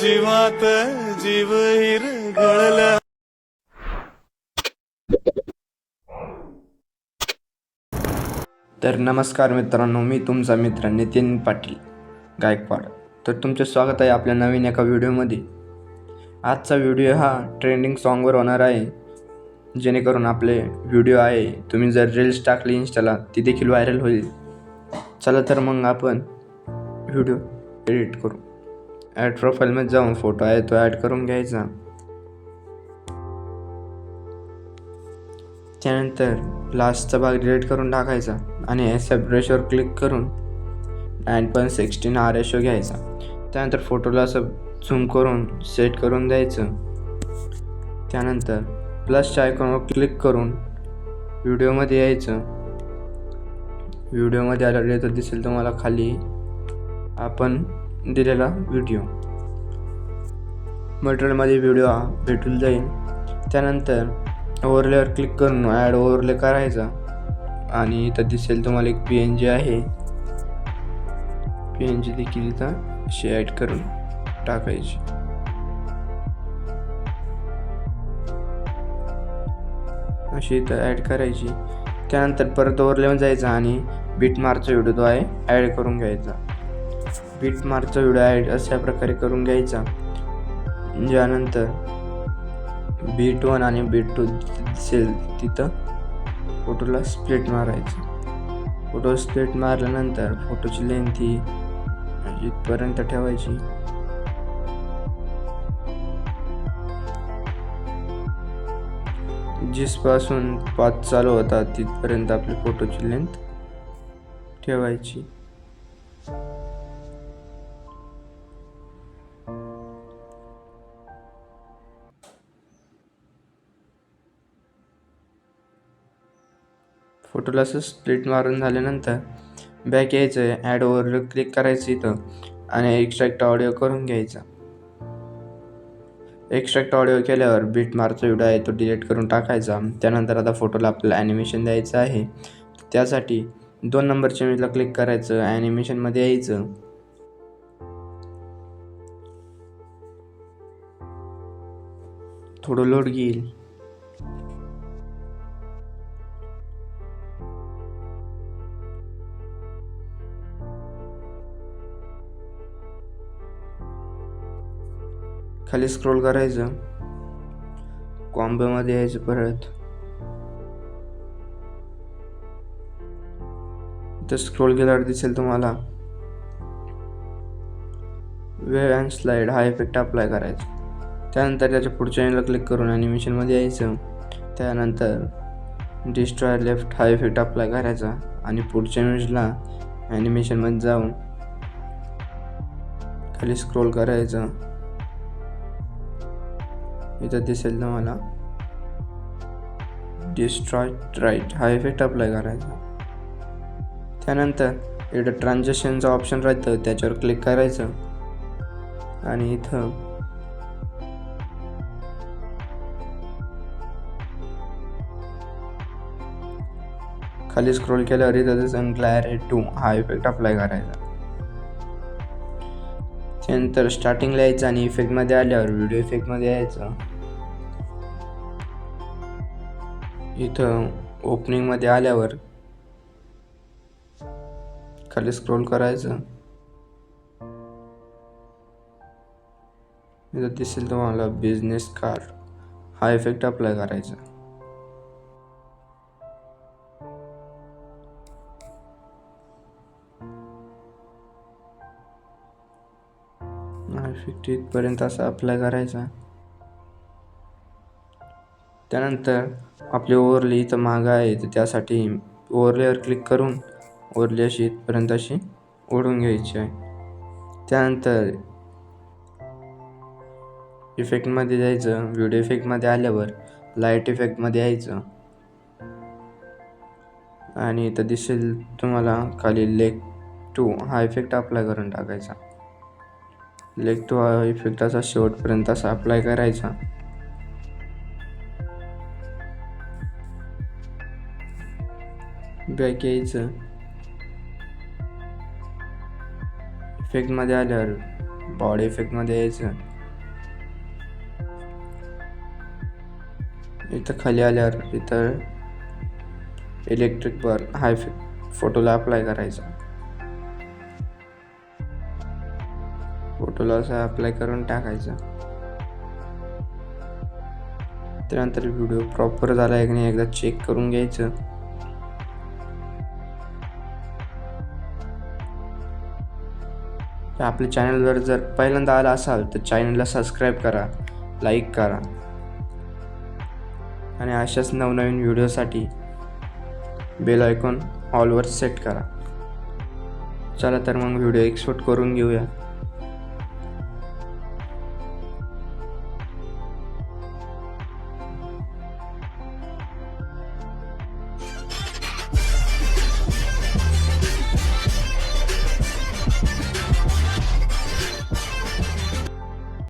जीवात जीव हिर गळला. तर नमस्कार मित्रांनो मी तुमचा मित्र नितीन पाटील गायकवाड. तर तुमचे स्वागत आहे आपल्या नवीन एका व्हिडिओमध्ये. आजचा व्हिडिओ हा ट्रेंडिंग सॉन्गवर होणार आहे जेणेकरून आपले व्हिडिओ आहे तुम्ही जर रील्स टाकली इंस्टाला ती देखील व्हायरल होईल. चला तर मग आपण व्हिडिओ एडिट करू. ॲड प्रोफाईलमध्ये जाऊन फोटो आहे तो ॲड करून घ्यायचा. त्यानंतर लास्टचा भाग डिलीट करून टाकायचा आणि एस एफ रेशोवर क्लिक करून नाईन पॉईंट सिक्स्टीन हा रेशो घ्यायचा. त्यानंतर फोटोला असं झूम करून सेट करून द्यायचं. त्यानंतर प्लसच्या आयकॉनवर क्लिक करून व्हिडिओमध्ये यायचं. व्हिडिओमध्ये आलं तर दिसेल तुम्हाला खाली. आपण दिलेला व्हिडिओ मटेरियलमध्ये व्हिडिओ हा भेटून जाईल. त्यानंतर ओव्हरलेवर क्लिक करून ॲड ओव्हरले करायचा. आणि इथं दिसेल तुम्हाला एक पी एन जी आहे. पी एन जी देखील इथं अशी ॲड करून टाकायची. अशी इथं ॲड करायची. त्यानंतर परत ओव्हरलेवर जायचं आणि बीट मार्कचा व्हिडिओ तो आहे ॲड करून घ्यायचा. बीट मारचा व्हिडिओ ॲड अशा प्रकारे करून घ्यायचा. ज्यानंतर बीट वन आणि बीट टू दिसेल तिथं फोटोला स्प्लिट मारायचं. फोटो स्प्लिट मारल्यानंतर फोटोची लेंथ ही इथपर्यंत ठेवायची. जिसपासून पाच चालू होता तिथपर्यंत आपली फोटोची लेंथ ठेवायची. फोटोला असं स्प्लिट मारून झाल्यानंतर बॅक यायचं आहे ॲड क्लिक करायचं इथं आणि एक्स्ट्रॅक्ट ऑडिओ करून घ्यायचा. एक्स्ट्रॅक्ट ऑडिओ केल्यावर बीट मारचा व्हिडिओ आहे तो डिलीट करून टाकायचा. त्यानंतर आता फोटोला आपल्याला ॲनिमेशन द्यायचं आहे. त्यासाठी दोन नंबरच्या इमेजला क्लिक करायचं ॲनिमेशनमध्ये यायचं. थोडं लोड घेईल. खाली स्क्रोल करायचं. कॉम्बोमध्ये यायचं परत. तर स्क्रोल केल्यावर दिसेल तुम्हाला. वेळ अँड स्लाईड हा इफेक्ट अप्लाय करायचा. त्यानंतर त्याच्या पुढच्या एंडला क्लिक करून ॲनिमेशनमध्ये यायचं. त्यानंतर डिस्ट्रॉय लेफ्ट हा इफेक्ट अप्लाय करायचा. आणि पुढच्या इमेजला ॲनिमेशनमध्ये जाऊन खाली स्क्रोल करायचं. इथं दिसेल तुम्हाला. डिस्ट्रॉय राईट हा इफेक्ट अप्लाय करायचा. त्यानंतर इथं ट्रान्झॅक्शनचं ऑप्शन राहतं त्याच्यावर क्लिक करायचं. आणि इथं खाली स्क्रोल केल्यावर इथं दिसेल ग्लॅरे टू हा इफेक्ट अप्लाय करायचा. त्यानंतर स्टार्टिंगला यायचं आणि इफेक्टमध्ये आल्यावर व्हिडिओ इफेक्टमध्ये यायचं. इथं ओपनिंगमध्ये आल्यावर खाली स्क्रोल करायचं. इथं दिसेल तुम्हाला बिझनेस कार हा इफेक्ट अप्लाय करायचा. इफेक्ट इथपर्यंत असा अप्लाय करायचा. त्यानंतर आपली ओवरले इथं मागं आहे तर त्यासाठी ओवरलेवर क्लिक करून ओरली अशी इथपर्यंत अशी ओढून घ्यायची आहे. त्यानंतर इफेक्टमध्ये जायचं व्हिडिओ इफेक्टमध्ये आल्यावर लाइट इफेक्टमध्ये यायचं. आणि इथं दिसेल तुम्हाला खाली लेग टू हा इफेक्ट अप्लाय करून टाकायचा. लेग टू हा इफेक्ट असा शेवटपर्यंत असा अप्लाय करायचा. ब्रेक यायचं इफेक्टमध्ये आल्यावर बॉडी इफेक्टमध्ये यायचं इथं खाली आल्यावर इथं इलेक्ट्रिकवर हाय फोटोला अप्लाय करायचा फोटोला असं अप्लाय करून टाकायचं त्यानंतर व्हिडिओ प्रॉपर झाला आहे की नाही एकदा चेक करून घ्यायचं आपल्या चॅनलवर जर पहिल्यांदा आला असाल तर चॅनलला सबस्क्राईब करा लाईक करा. आणि अशाच नवनवीन व्हिडिओसाठी बेल आयकॉन ऑलवर सेट करा. चला तर मग व्हिडिओ एक्सपोर्ट करून घेऊया.